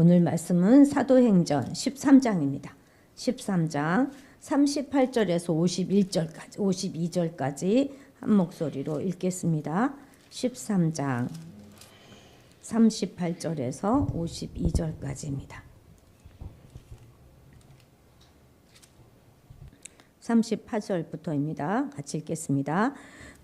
오늘 말씀은 사도행전 13장입니다. 13장 38절에서 51절까지 52절까지 한 목소리로 읽겠습니다. 13장 38절에서 52절까지입니다. 38절부터입니다. 같이 읽겠습니다.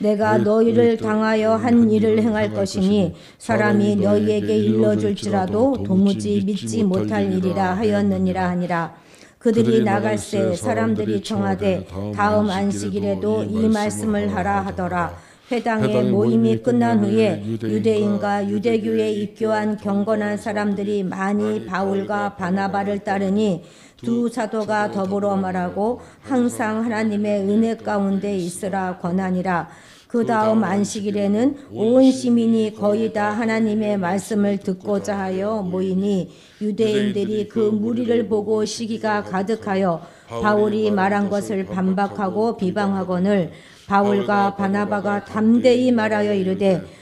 내가 너희를 당하여 한 일을 행할 것이니 사람이 너희에게 일러줄지라도 도무지 믿지 못할 일이라 하였느니라. 하니라 그들이 나갈새 사람들이 청하되 다음 안식일에도 이 말씀을 하라 하더라. 회당의 모임이 끝난 후에 유대인과 유대교에 입교한 경건한 사람들이 많이 바울과 바나바를 따르니 두 사도가 더불어 말하고 항상 하나님의 은혜 가운데 있으라 권하니라. 그 다음 안식일에는 온 시민이 거의 다 하나님의 말씀을 듣고자 하여 모이니 유대인들이 그 무리를 보고 시기가 가득하여 바울이 말한 것을 반박하고 비방하거늘 바울과 바나바가 담대히 말하여 이르되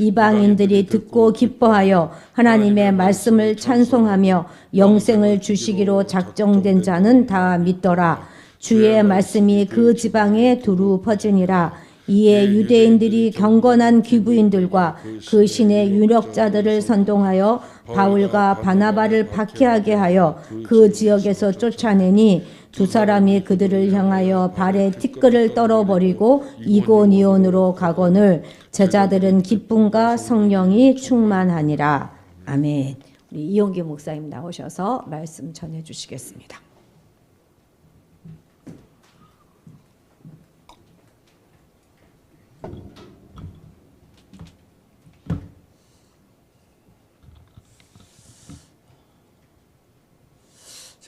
이방인들이 듣고 기뻐하여 하나님의 말씀을 찬송하며 영생을 주시기로 작정된 자는 다 믿더라. 주의 말씀이 그 지방에 두루 퍼지니라. 이에 유대인들이 경건한 귀부인들과 그 신의 유력자들을 선동하여 바울과 바나바를 박해하게 하여 그 지역에서 쫓아내니 두 사람이 그들을 향하여 발에 티끌을 떨어버리고 이고니온으로 가거늘 제자들은 기쁨과 성령이 충만하니라. 아멘. 우리 이용기 목사님 나오셔서 말씀 전해 주시겠습니다.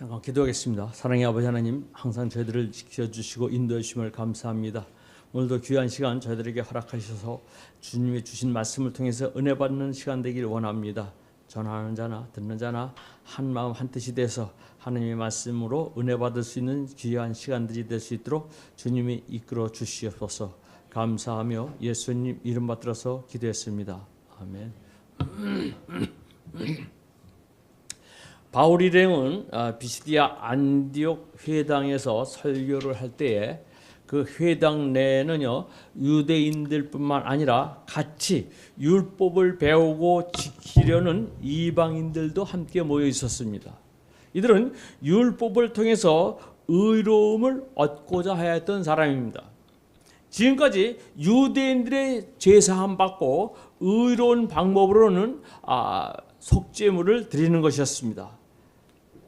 잠깐 기도하겠습니다. 사랑의 아버지 하나님, 항상 저희들을 지켜주시고 인도해 주심을 감사합니다. 오늘도 귀한 시간 저희들에게 허락하셔서 주님이 주신 말씀을 통해서 은혜 받는 시간 되기를 원합니다. 전하는 자나 듣는 자나 한 마음 한 뜻이 돼서 하나님의 말씀으로 은혜 받을 수 있는 귀한 시간들이 될 수 있도록 주님이 이끌어 주시옵소서. 감사하며 예수님 이름 받들어서 기도했습니다. 아멘. 바울 일행은 아, 비시디아 안디옥 회당에서 설교를 할 때에 그 회당 내에는요 유대인들뿐만 아니라 같이 율법을 배우고 지키려는 이방인들도 함께 모여 있었습니다. 이들은 율법을 통해서 의로움을 얻고자 하였던 사람입니다. 지금까지 유대인들의 제사함 받고 의로운 방법으로는 아, 속죄물을 드리는 것이었습니다.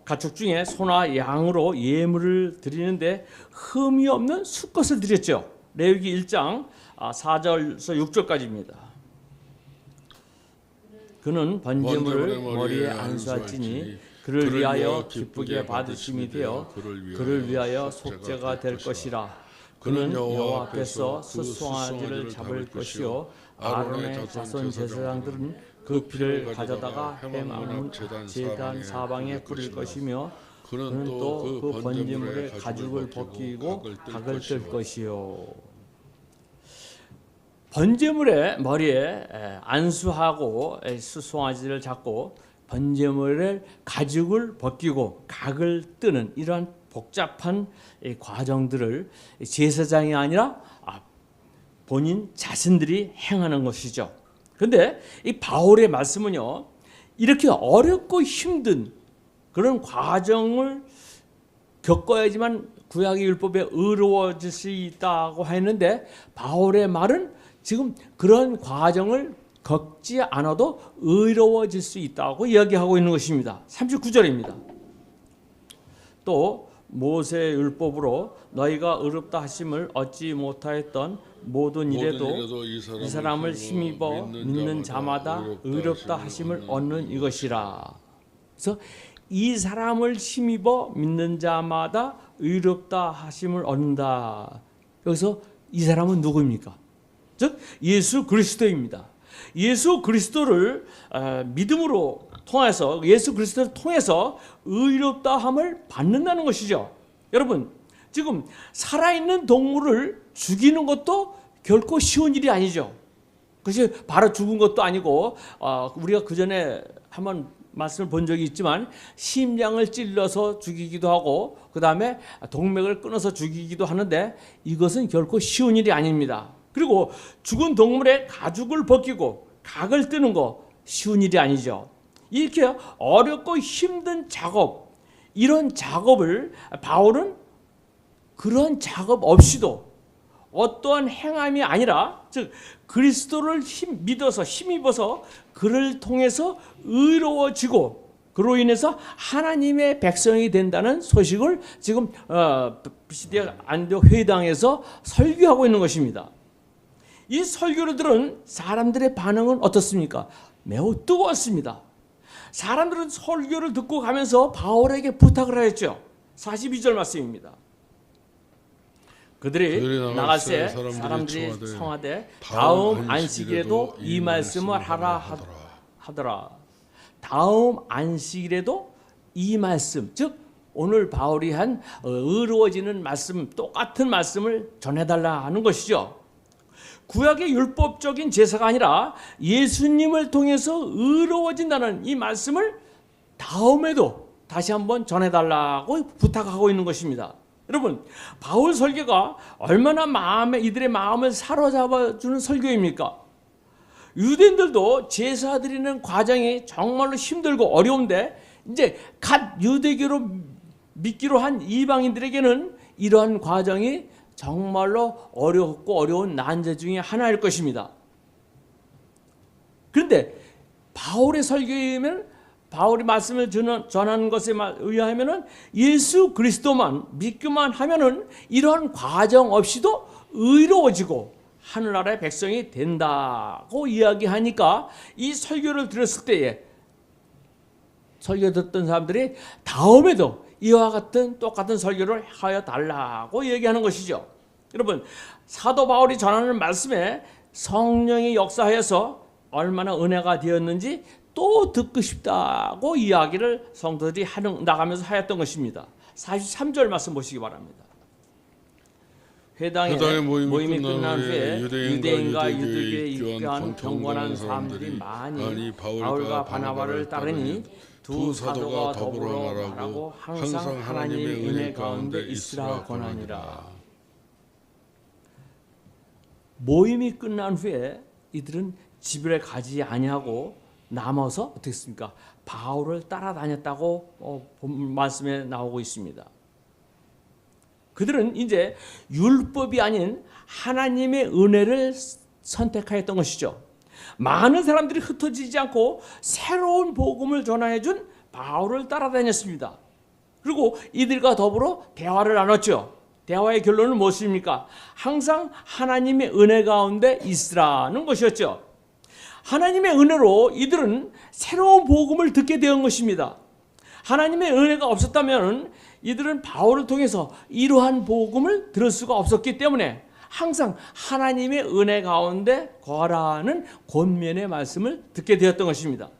가축 중에 소나 양으로 예물을 드리는데 흠이 없는 수컷을 드렸죠. 레위기 1장 4절에서 6절까지입니다. 그는 번제물을 머리에 안수할지니 그를 위하여 기쁘게 받으심이 되어 그를 위하여 속죄가 될 것이라. 그는 여호와 앞에서 수송아지를 잡을 것이요. 아론의 자손 제사장들은 그 피를 가져다가 해망문 제단 사방에 뿌릴 것이며 그는 또 그 번제물의 가죽을 벗기고 각을 뜰 것이요. 번제물의 머리에 안수하고 수송아지를 잡고 번제물의 가죽을 벗기고 각을 뜨는 이러한 복잡한 과정들을 제사장이 아니라 본인 자신들이 행하는 것이죠. 근데 이 바울의 말씀은요, 이렇게 어렵고 힘든 그런 과정을 겪어야지만 구약의 율법에 의로워질 수 있다고 했는데 바울의 말은 지금 그런 과정을 겪지 않아도 의로워질 수 있다고 이야기하고 있는 것입니다. 39절입니다. 또 모세 율법으로 너희가 의롭다 하심을 얻지 못하였던 모든 일에도 이 사람 을 힘입어 믿는 자마다 의롭다 하심을 얻는 이것이라. 그래서 이 사람을 힘입어 믿는 자마다 의롭다 하심을 얻는다. 여기서 이 사람은 누구입니까? 즉 예수 그리스도입니다. 예수 그리스도를 어, 믿음으로 통해서 예수 그리스도를 통해서 의롭다함을 받는다는 것이죠. 여러분 지금 살아있는 동물을 죽이는 것도 결코 쉬운 일이 아니죠. 그것이 바로 죽은 것도 아니고 어, 우리가 그 전에 한번 말씀을 본 적이 있지만 심장을 찔러서 죽이기도 하고 그 다음에 동맥을 끊어서 죽이기도 하는데 이것은 결코 쉬운 일이 아닙니다. 그리고 죽은 동물의 가죽을 벗기고 각을 뜨는 거 쉬운 일이 아니죠. 이렇게 어렵고 힘든 작업 이런 작업을 바울은 그런 작업 없이도 어떠한 행함이 아니라 즉 그리스도를 힘, 믿어서 힘입어서 그를 통해서 의로워지고 그로 인해서 하나님의 백성이 된다는 소식을 지금 어, 비시디아 안디옥 회당에서 설교하고 있는 것입니다. 이 설교를 들은 사람들의 반응은 어떻습니까? 매우 뜨거웠습니다. 사람들은 설교를 듣고 가면서 바울에게 부탁을 하였죠. 42절 말씀입니다. 그들이 그들이 나갈새 사람들이 사람들이 청하되 다음 안식일에도 이이 말씀을 하라 하라 하더라. 다음 안식일에도 이 말씀 즉 오늘 바울이 한 어, 의로워지는 말씀 똑같은 말씀을 전해달라 하는 것이죠. 구약의 율법적인 제사가 아니라 예수님을 통해서 의로워진다는 이 말씀을 다음에도 다시 한번 전해달라고 부탁하고 있는 것입니다. 여러분, 바울 설교가 얼마나 마음에 이들의 마음을 사로잡아 주는 설교입니까? 유대인들도 제사 드리는 과정이 정말로 힘들고 어려운데 이제 갓 유대교로 믿기로 한 이방인들에게는 이러한 과정이 정말로 어렵고 어려운 난제 중에 하나일 것입니다. 그런데 바울의 설교이면 바울이 말씀을 전하- 전하는 것에 마- 의하면은 예수 그리스도만 믿기만 하면은 이러한 과정 없이도 의로워지고 하늘나라의 백성이 된다고 이야기하니까 이 설교를 들었을 때에 설교 듣던 사람들이 다음에도 이와 같은 똑같은 설교를 하여 달라고 얘기하는 것이죠. 여러분 사도 바울이 전하는 말씀에 성령이 역사하여서 얼마나 은혜가 되었는지 또 듣고 싶다고 이야기를 성도들이 하는 나가면서 하였던 것입니다. 43절 말씀 보시기 바랍니다. 회당에 회당의 모임이, 모임이 끝난 후에 유대인과 유대교에 입교한 경건한 사람들이 많이 많이 바울과 바나바를 따르니 두두 사도가 더불어 말하고 항상 하나님의 은혜 가운데 있으라 권하니라. 모임이 끝난 후에 이들은 집에 가지 아니하고 남아서 어떻게 했습니까? 바울을 따라다녔다고 어, 본 말씀에 나오고 있습니다. 그들은 이제 율법이 아닌 하나님의 은혜를 선택하였던 것이죠. 많은 사람들이 흩어지지 않고 새로운 복음을 전해 준 바울을 따라다녔습니다. 그리고 이들과 더불어 대화를 나눴죠. 대화의 결론은 무엇입니까? 항상 하나님의 은혜 가운데 있으라는 것이었죠. 하나님의 은혜로 이들은 새로운 복음을 듣게 된 것입니다. 하나님의 은혜가 없었다면 이들은 바울을 통해서 이러한 복음을 들을 수가 없었기 때문에 항상 하나님의 은혜 가운데 거하라는 권면의 말씀을 듣게 되었던 것입니다.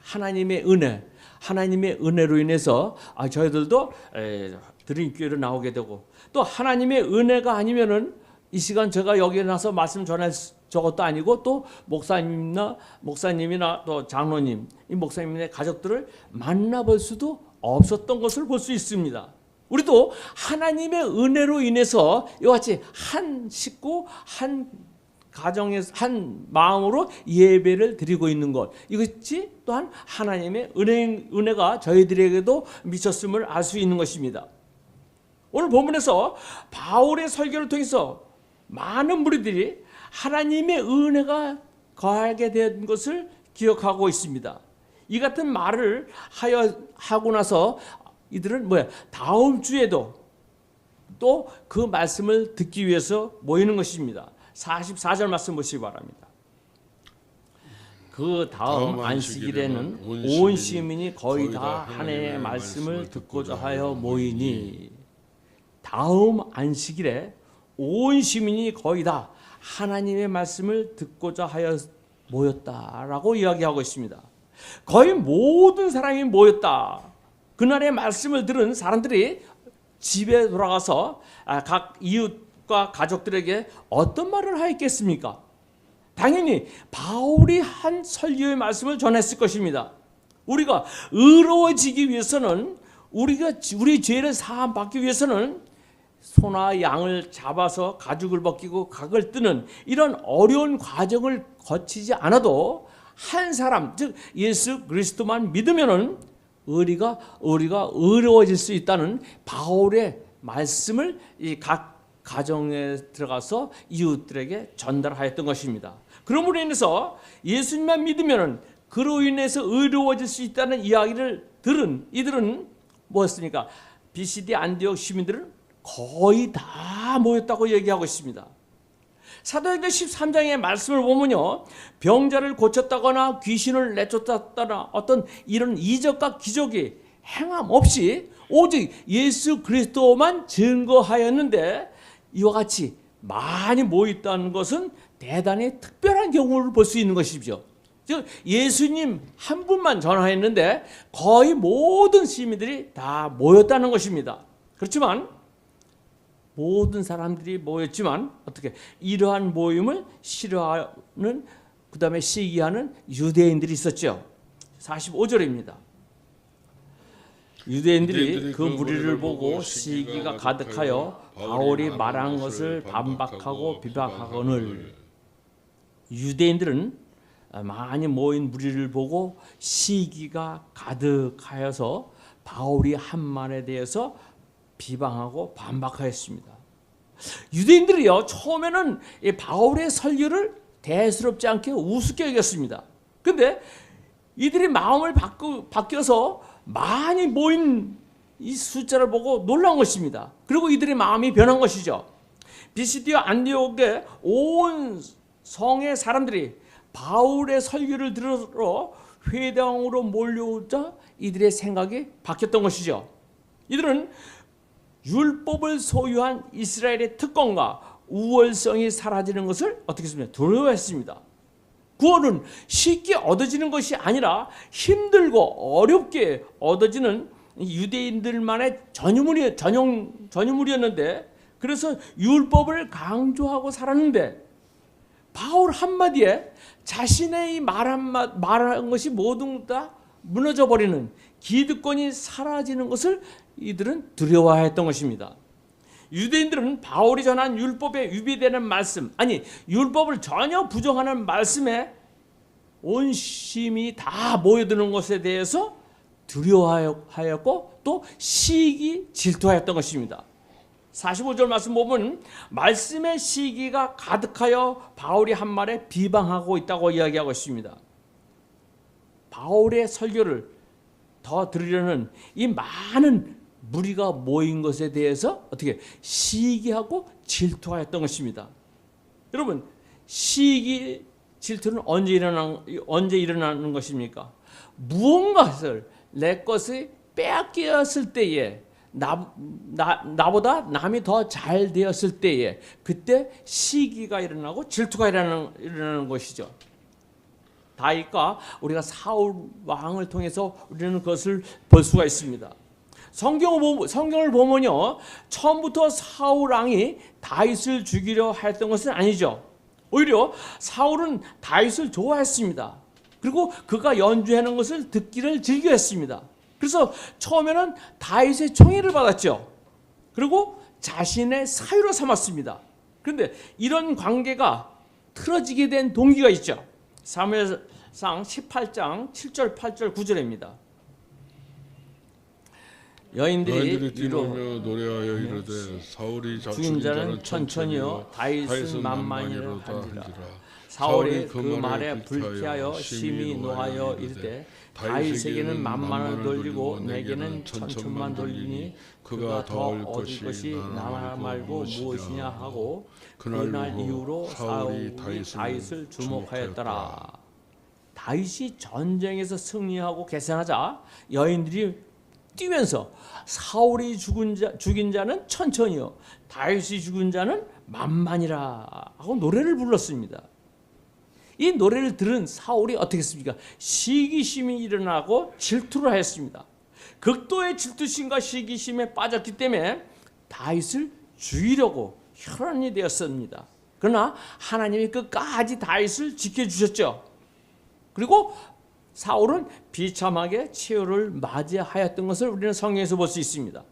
하나님의 은혜, 하나님의 은혜로 인해서 아, 저희들도 에, 드림교회로 나오게 되고 또 하나님의 은혜가 아니면은 이 시간 제가 여기에 나서 말씀 전할 수- 저것도 아니고 또 목사님이나 목사님이나 또 장로님, 이 목사님의 가족들을 만나볼 수도 없었던 것을 볼 수 있습니다. 우리도 하나님의 은혜로 인해서 이와 같이 한 식구 한 가정에서 한 마음으로 예배를 드리고 있는 것 이것이 또한 하나님의 은혜, 은혜가 저희들에게도 미쳤음을 알 수 있는 것입니다. 오늘 본문에서 바울의 설교를 통해서 많은 무리들이 하나님의 은혜가 거하게 된 것을 기억하고 있습니다. 이 같은 말을 하여 하고 나서 이들은 뭐야 다음 주에도 또 그 말씀을 듣기 위해서 모이는 것입니다. 44절 말씀 보시기 바랍니다. 그 다음 다음 안식일에는 온 시민이 거의 다한 해의 말씀을 듣고자 하여 모이니 다음 안식일에 온 시민이 거의 다 하나님의 말씀을 듣고자 하여 모였다라고 이야기하고 있습니다. 거의 모든 사람이 모였다. 그날의 말씀을 들은 사람들이 집에 돌아가서 아, 각 이웃과 가족들에게 어떤 말을 하였겠습니까? 당연히 바울이 한 설교의 말씀을 전했을 것입니다. 우리가 의로워지기 위해서는 우리가 우리 죄를 사함 받기 위해서는 소나 양을 잡아서 가죽을 벗기고 각을 뜨는 이런 어려운 과정을 거치지 않아도 한 사람 즉 예수 그리스도만 믿으면은 우리가 우리가 의로워질 수 있다는 바울의 말씀을 이 각 가정에 들어가서 이웃들에게 전달하였던 것입니다. 그러므로 인해서 예수님만 믿으면은 그로 인해서 의로워질 수 있다는 이야기를 들은 이들은 뭐였습니까? BCD 안디옥 시민들은 거의 다 모였다고 얘기하고 있습니다. 사도행전 13장의 말씀을 보면요. 병자를 고쳤다거나 귀신을 내쫓았다거나 어떤 이런 이적과 기적이 행함 없이 오직 예수 그리스도만 증거하였는데 이와 같이 많이 모였다는 것은 대단히 특별한 경우를 볼 수 있는 것이죠. 즉 예수님 한 분만 전화했는데 거의 모든 시민들이 다 모였다는 것입니다. 그렇지만 모든 사람들이 모였지만 어떻게 이러한 모임을 싫어하는 그다음에 시기하는 유대인들이 있었죠. 45절입니다. 유대인들이 그 무리를 보고 시기가 가득하여 바울이 말한 것을 반박하고 비방하거늘 유대인들은 많이 모인 무리를 보고 시기가 가득하여서 바울이 한 말에 대해서 비방하고 반박하였습니다. 유대인들이요 처음에는 이 바울의 설교를 대수롭지 않게 우습게 여겼습니다. 근데 이들이 마음을 바꾸, 바뀌어서 많이 모인 이 숫자를 보고 놀란 것입니다. 그리고 이들의 마음이 변한 것이죠. 비시디와 안디옥의 온 성의 사람들이 바울의 설교를 들으러 회당으로 몰려오자 이들의 생각이 바뀌었던 것이죠. 이들은 율법을 소유한 이스라엘의 특권과 우월성이 사라지는 것을 어떻게 했습니까? 두려워했습니다. 구원은 쉽게 얻어지는 것이 아니라 힘들고 어렵게 얻어지는 유대인들만의 전유물이 전용 전유물이었는데 그래서 율법을 강조하고 살았는데 바울 한마디에 자신의 이말 한마 말한 것이 모두 다 무너져 버리는 기득권이 사라지는 것을 이들은 두려워했던 것입니다. 유대인들은 바울이 전한 율법에 위배되는 말씀, 아니 율법을 전혀 부정하는 말씀에 온 심이 다 모여드는 것에 대해서 두려워하였고 또 시기 질투하였던 것입니다. 45절 말씀 보면 말씀의 시기가 가득하여 바울이 한 말에 비방하고 있다고 이야기하고 있습니다. 바울의 설교를 더 들으려는 이 많은 무리가 모인 것에 대해서 어떻게 시기하고 질투하였던 것입니다. 여러분 시기 질투는 언제 일어나 언제 일어나는 것입니까? 무언가를 내 것을 빼앗겼을 때에 나, 나, 나보다 남이 더 잘 되었을 때에 그때 시기가 일어나고 질투가 일어나는, 일어나는 것이죠. 다윗과 우리가 사울 왕을 통해서 우리는 그것을 볼 수가 있습니다. 성경을, 보, 성경을 보면요 처음부터 사울 왕이 다윗을 죽이려 했던 것은 아니죠. 오히려 사울은 다윗을 좋아했습니다. 그리고 그가 연주하는 것을 듣기를 즐겨했습니다. 그래서 처음에는 다윗의 총애를 받았죠. 그리고 자신의 사유로 삼았습니다. 그런데 이런 관계가 틀어지게 된 동기가 있죠. 사무엘상 18장 7절, 8절, 9절입니다. 여인들이 뛰놀며 노래하여 이르되 사울이 자- 죽인 자는 천천히요. 다윗은 만만이로다 한지라. 사울이 그 말에 불쾌하여 심히 노하여 이르되 다윗에게는 만만을 돌리고 내게는 천천만 돌리니 그가 더 얻을 것이 나 말고 무엇이냐 하고 그날 이후로 사울이 다윗을 주목하였더라. 다윗이 전쟁에서 승리하고 계산하자 여인들이 뛰면서 사울이 죽은 자, 죽인 자는 천천히요 다윗이 죽은 자는 만만이라 하고 노래를 불렀습니다. 이 노래를 들은 사울이 어떻게 했습니까? 시기심이 일어나고 질투를 하였습니다. 극도의 질투심과 시기심에 빠졌기 때문에 다윗을 죽이려고 혈안이 되었습니다. 그러나 하나님이 끝까지 다윗을 지켜주셨죠. 그리고 사울은 비참하게 치열을 맞이하였던 것을 우리는 성경에서 볼 수 있습니다.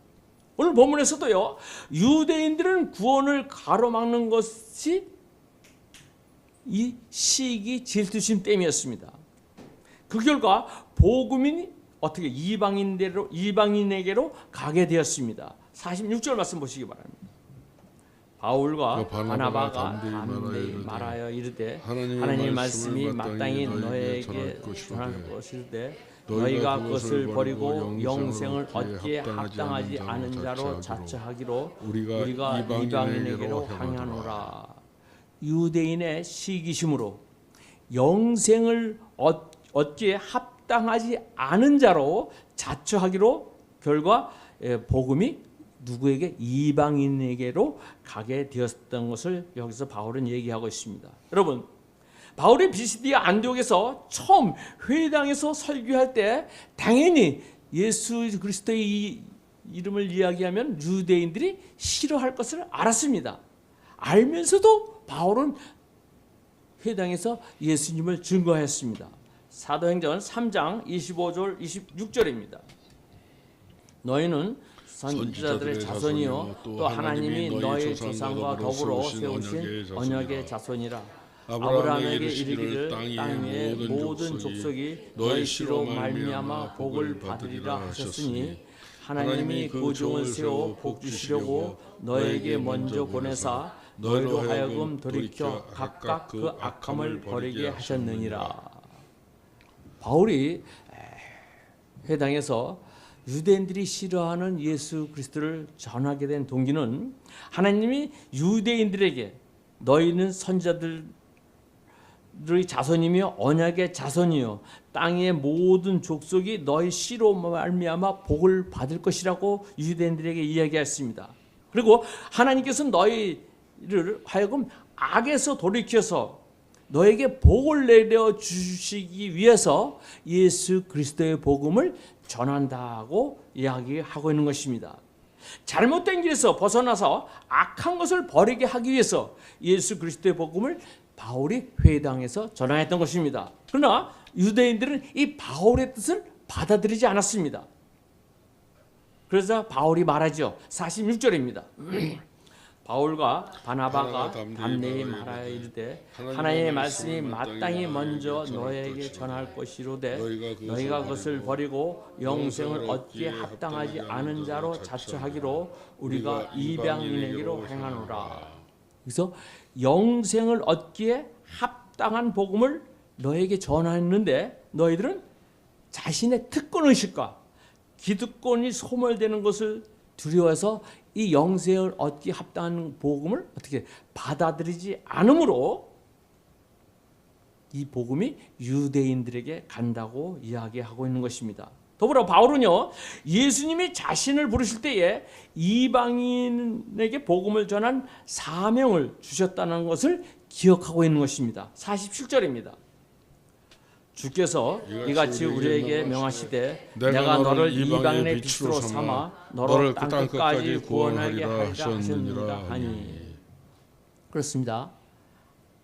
오늘 본문에서도요. 유대인들은 구원을 가로막는 것이 이 시기 질투심 때문이었습니다. 그 결과 복음이 어떻게 이방인대로 이방인에게로 가게 되었습니다. 46절 말씀 보시기 바랍니다. 바울과 그 바나바가 바나바가 담대히 말하여 이르되 하나님의 말씀이 마땅히 너에게 전할 것일때 너희가 그것을 버리고 영생을 얻기에 합당하지 않은 자로 자처하기로 우리가 이방인에게로 향하노라. 유대인의 시기심으로 영생을 얻, 얻기에 합당하지 않은 자로 자처하기로 결과 예, 복음이 누구에게 이방인에게로 가게 되었던 것을 여기서 바울은 얘기하고 있습니다. 여러분 바울이 비시디아 안디옥에서 처음 회당에서 설교할 때 당연히 예수 그리스도의 이 이름을 이야기하면 유대인들이 싫어할 것을 알았습니다. 알면서도 바울은 회당에서 예수님을 증거했습니다. 사도행전 3장 25절 26절입니다. 너희는 선지자들의 자손이요. 또 하나님이 너희 조상과 더불어 세우신 언약의 자손이라. 아브라함에게 이르기를 땅 위의 모든 족속이 너희 씨로 말미암아 복을 받으리라 하셨으니 하나님이 그 종을 세워 복 주시려고 너에게 먼저 보내사 너희로 하여금 돌이켜 각각 그 악함을 버리게 하셨느니라. 바울이 회당에서 유대인들이 싫어하는 예수 그리스도를 전하게 된 동기는 하나님이 유대인들에게 너희는 선자들의 자손이며 언약의 자손이요 땅의 모든 족속이 너희 씨로 말미암아 복을 받을 것이라고 유대인들에게 이야기했습니다. 그리고 하나님께서 너희를 하여금 악에서 돌이켜서 너에게 복을 내려 주시기 위해서 예수 그리스도의 복음을 전한다고 이야기하고 있는 것입니다. 잘못된 길에서 벗어나서 악한 것을 버리게 하기 위해서 예수 그리스도의 복음을 바울이 회당에서 전하였던 것입니다. 그러나 유대인들은 이 바울의 뜻을 받아들이지 않았습니다. 그래서 바울이 말하죠. 46절입니다. 바울과 바나바가 담대히 이르되 하나님의 말씀이 마땅히 먼저 전할 너에게. 전할 것이로되 너희가 그것을 버리고 영생을 얻기에 합당하지 않은 자로 자처하기로 우리가 이방인에게로 이방인에게로 행하노라. 그래서 영생을 얻기에 합당한 복음을 너에게 전하였는데 너희들은 자신의 특권 의식과 기득권이 소멸되는 것을 두려워해서 이 영생을 얻기 합당한 복음을 어떻게 받아들이지 않으므로 이 복음이 유대인들에게 간다고 이야기하고 있는 것입니다. 더불어 바울은요 예수님이 자신을 부르실 때에 이방인에게 복음을 전한 사명을 주셨다는 것을 기억하고 있는 것입니다. 47절입니다. 주께서 이같이 우리에게 명하시되 내가 너를 이방인의 빛으로 삼아 너를 땅 끝까지 구원하게 하셨느니라 하니 그렇습니다.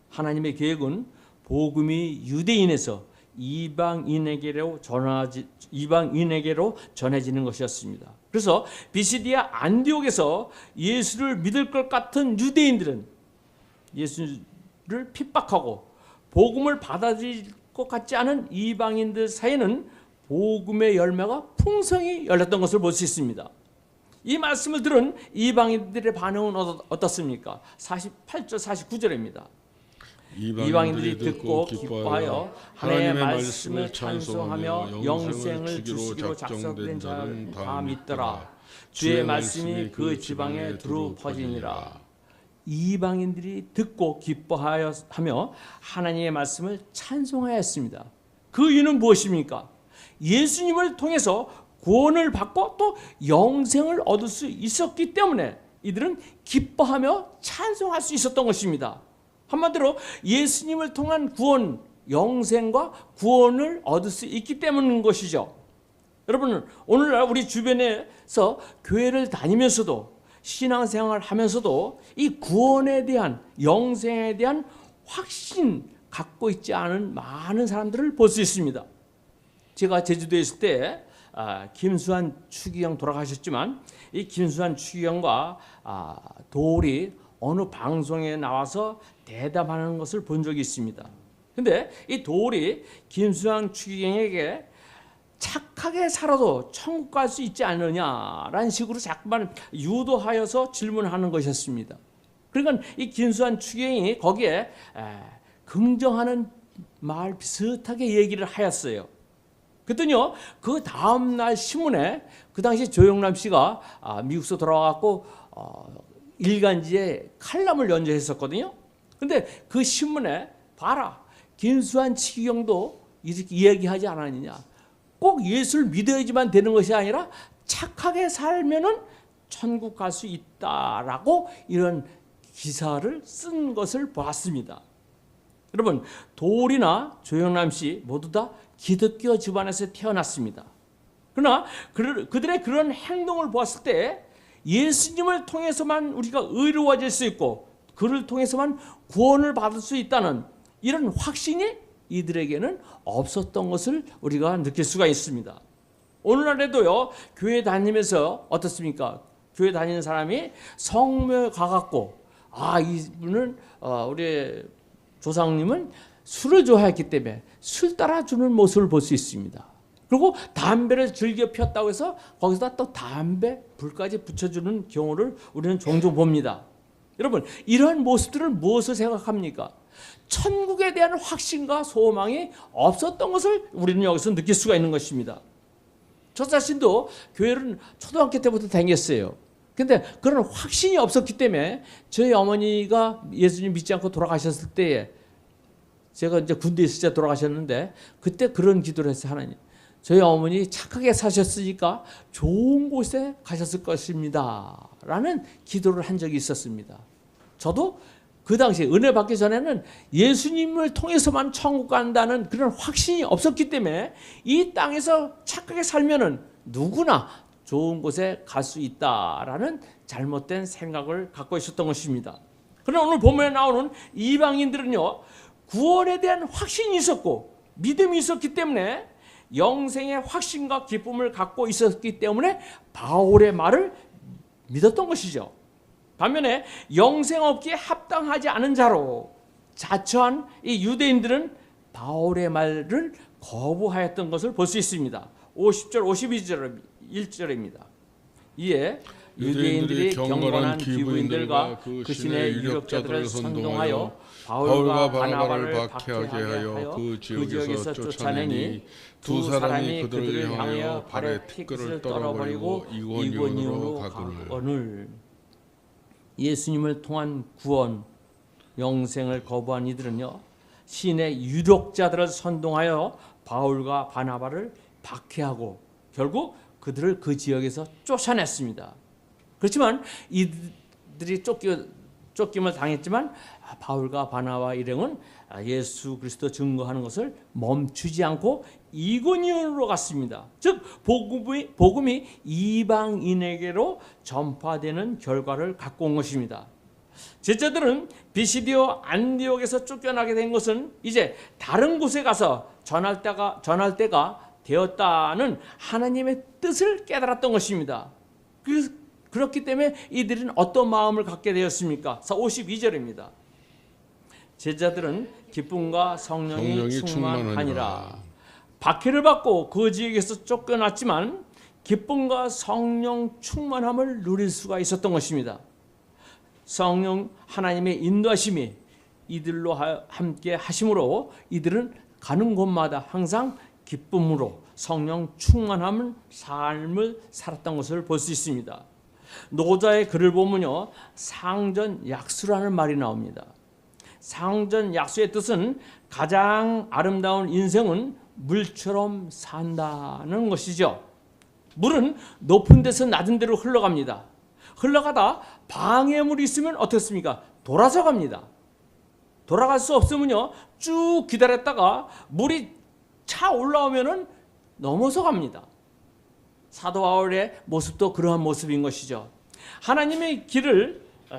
하나님의 계획은 복음이 유대인에서 이방인에게로 전하지 이방인에게로 전해지는 것이었습니다. 그래서 비시디아 안디옥에서 예수를 믿을 것 같은 유대인들은 예수를 핍박하고 복음을 받아들일 것 같지 않은 이방인들 사이에는 복음의 열매가 풍성히 열렸던 것을 볼 수 있습니다. 이 말씀을 들은 이방인들의 반응은 어떻- 어떻습니까? 48절 49절입니다. 이방인들이 듣고 기뻐하여 하나님의 말씀을 찬송하며 영생을 주시기로 작성된 자는 다 믿더라. 주의 말씀이 그 지방에 두루 퍼지니라. 이방인들이 듣고 기뻐하여 하며 하나님의 말씀을 찬송하였습니다. 그 이유는 무엇입니까? 예수님을 통해서 구원을 받고 또 영생을 얻을 수 있었기 때문에 이들은 기뻐하며 찬송할 수 있었던 것입니다. 한마디로 예수님을 통한 구원, 영생과 구원을 얻을 수 있기 때문인 것이죠. 여러분, 오늘날 우리 주변에서 교회를 다니면서도 신앙생활 하면서도 이 구원에 대한 영생에 대한 확신 갖고 있지 않은 많은 사람들을 볼 수 있습니다. 제가 제주도에 있을 때 아, 김수환 추기경 돌아가셨지만 이 김수환 추기경과 아, 도울이 어느 방송에 나와서 대담하는 것을 본 적이 있습니다. 근데 이 도울이 김수환 추기경에게 착하게 살아도 천국 갈 수 있지 않느냐라는 식으로 자꾸만 유도하여서 질문하는 것이었습니다. 그러니까 이 김수환 추경이 거기에 에, 긍정하는 말 비슷하게 얘기를 하였어요. 그랬더니요, 그 다음날 신문에 그 당시 조영남 씨가 아, 미국서 돌아와갖고 어, 일간지에 칼럼을 연재했었거든요. 근데 그 신문에 봐라, 김수환 치경도 이렇게 이야기하지 않았느냐. 꼭 예수를 믿어야지만 되는 것이 아니라 착하게 살면은 천국 갈 수 있다라고 이런 기사를 쓴 것을 봤습니다. 여러분 도울이나 조영남 씨 모두 다 기독교 집안에서 태어났습니다. 그러나 그- 그들의 그런 행동을 보았을 때 예수님을 통해서만 우리가 의로워질 수 있고 그를 통해서만 구원을 받을 수 있다는 이런 확신이 이들에게는 없었던 것을 우리가 느낄 수가 있습니다. 오늘날에도요 교회 다니면서 어떻습니까? 교회 다니는 사람이 성묘에 가갖고 아 이분은 어, 우리 조상님은 술을 좋아했기 때문에 술 따라주는 모습을 볼 수 있습니다. 그리고 담배를 즐겨 피웠다고 해서 거기서 또 담배 불까지 붙여주는 경우를 우리는 종종 봅니다. 여러분 이러한 모습들을 무엇을 생각합니까? 천국에 대한 확신과 소망이 없었던 것을 우리는 여기서 느낄 수가 있는 것입니다. 저 자신도 교회를 초등학교 때부터 다녔어요. 근데 그런 확신이 없었기 때문에 저희 어머니가 예수님 믿지 않고 돌아가셨을 때에 제가 이제 군대 있을 때 돌아가셨는데 그때 그런 기도를 했어요 하나님. 저희 어머니 착하게 사셨으니까 좋은 곳에 가셨을 것입니다. 라는 기도를 한 적이 있었습니다. 저도 그 당시에 은혜 받기 전에는 예수님을 통해서만 천국 간다는 그런 확신이 없었기 때문에 이 땅에서 착하게 살면은 누구나 좋은 곳에 갈 수 있다라는 잘못된 생각을 갖고 있었던 것입니다. 그러나 오늘 본문에 나오는 이방인들은요 구원에 대한 확신이 있었고 믿음이 있었기 때문에 영생의 확신과 기쁨을 갖고 있었기 때문에 바울의 말을 믿었던 것이죠. 반면에 영생 없기에 합당하지 않은 자로 자처한 이 유대인들은 바울의 말을 거부하였던 것을 볼 수 있습니다. 50절 52절 1절입니다. 이에 유대인들이 경건한 기부인들과 그 신의 유력자들을 선동하여 바울과 바나바를 박해하게 하여 그 지역에서 쫓아내니 두 사람이 그들을 향하여 발에 티끌을 떨어버리고 이고니온으로 가거늘 예수님을 통한 구원, 영생을 거부한 이들은요 신의 유력자들을 선동하여 바울과 바나바를 박해하고 결국 그들을 그 지역에서 쫓아냈습니다. 그렇지만 이들이 쫓겨 쫓김을 당했지만 바울과 바나바 일행은 예수 그리스도 증거하는 것을 멈추지 않고 이고니온으로 갔습니다. 즉 복음이, 복음이 이방인에게로 전파되는 결과를 갖고 온 것입니다. 제자들은 비시디오 안디옥에서 쫓겨나게 된 것은 이제 다른 곳에 가서 전할 때가 전할 때가 되었다는 하나님의 뜻을 깨달았던 것입니다. 그, 그렇기 때문에 이들은 어떤 마음을 갖게 되었습니까? 52절입니다. 제자들은 기쁨과 성령이, 성령이 충만하니라. 충만하니라. 박해를 받고 거지에게서 쫓겨났지만 기쁨과 성령 충만함을 누릴 수가 있었던 것입니다. 성령 하나님의 인도하심이 이들로 하- 함께 하심으로 이들은 가는 곳마다 항상 기쁨으로 성령 충만함을 삶을 살았던 것을 볼 수 있습니다. 노자의 글을 보면요 상전 약수라는 말이 나옵니다. 상전 약수의 뜻은 가장 아름다운 인생은 물처럼 산다는 것이죠. 물은 높은 데서 낮은 데로 흘러갑니다. 흘러가다 방해물이 있으면 어떻습니까? 돌아서 갑니다. 돌아갈 수 없으면요 쭉 기다렸다가 물이 차 올라오면은 넘어서 갑니다. 사도 바울의 모습도 그러한 모습인 것이죠. 하나님의 길을 에,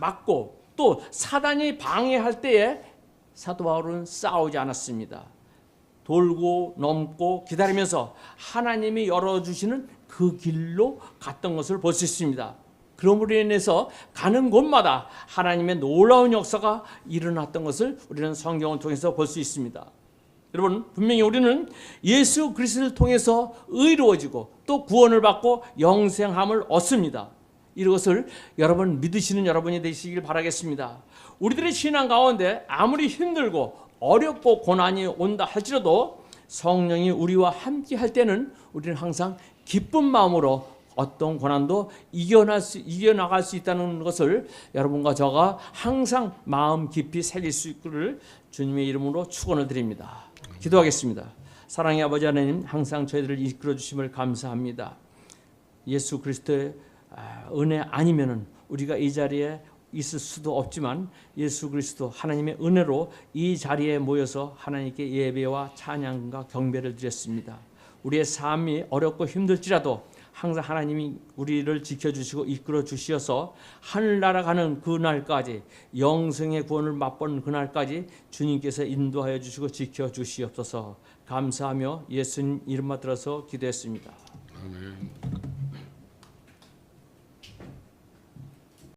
막고 또 사단이 방해할 때에 사도 바울은 싸우지 않았습니다. 돌고 넘고 기다리면서 하나님이 열어주시는 그 길로 갔던 것을 볼 수 있습니다. 그러므로 인해서 가는 곳마다 하나님의 놀라운 역사가 일어났던 것을 우리는 성경을 통해서 볼 수 있습니다. 여러분 분명히 우리는 예수 그리스도를 통해서 의로워지고 또 구원을 받고 영생함을 얻습니다. 이것을 여러분 믿으시는 여러분이 되시길 바라겠습니다. 우리들의 신앙 가운데 아무리 힘들고 어렵고 고난이 온다 할지라도 성령이 우리와 함께 할 때는 우리는 항상 기쁜 마음으로 어떤 고난도 이겨날 수, 이겨나갈 수 있다는 것을 여러분과 저가 항상 마음 깊이 새길 수 있기를 주님의 이름으로 축원을 드립니다. 기도하겠습니다. 사랑의 아버지 하나님 항상 저희들을 이끌어 주심을 감사합니다. 예수 그리스도의 아, 은혜 아니면은 우리가 이 자리에 있을 수도 없지만 예수 그리스도 하나님의 은혜로 이 자리에 모여서 하나님께 예배와 찬양과 경배를 드렸습니다. 우리의 삶이 어렵고 힘들지라도 항상 하나님이 우리를 지켜주시고 이끌어 주시어서 하늘나라 가는 그날까지 영생의 구원을 맛보는 그날까지 주님께서 인도하여 주시고 지켜 주시옵소서 감사하며 예수님 이름만 들어서 기도했습니다. 아멘.